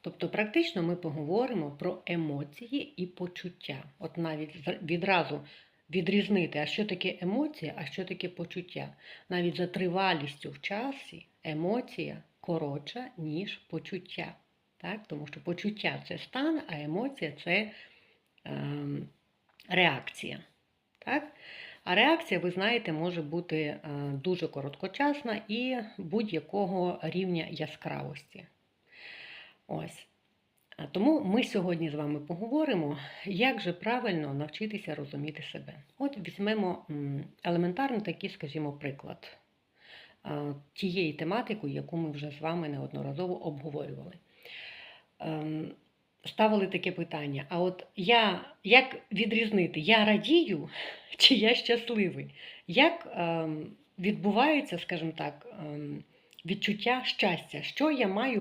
Тобто, практично ми поговоримо про емоції і почуття. От навіть відразу відрізнити, а що таке емоція, а що таке почуття. Навіть за тривалістю в часі емоція коротша, ніж почуття. Так? Тому що почуття це стан, а емоція це ем, реакція. Так? А реакція, ви знаєте, може бути е, дуже короткочасна і будь-якого рівня яскравості. Ось. Тому ми сьогодні з вами поговоримо, як же правильно навчитися розуміти себе. От візьмемо м, елементарний такий, скажімо, приклад тієї тематики, яку ми вже з вами неодноразово обговорювали. Ем, Ставили таке питання: а от я як відрізнити, я радію чи я щасливий? Як ем, відбувається, скажімо так, ем, відчуття щастя? Що я маю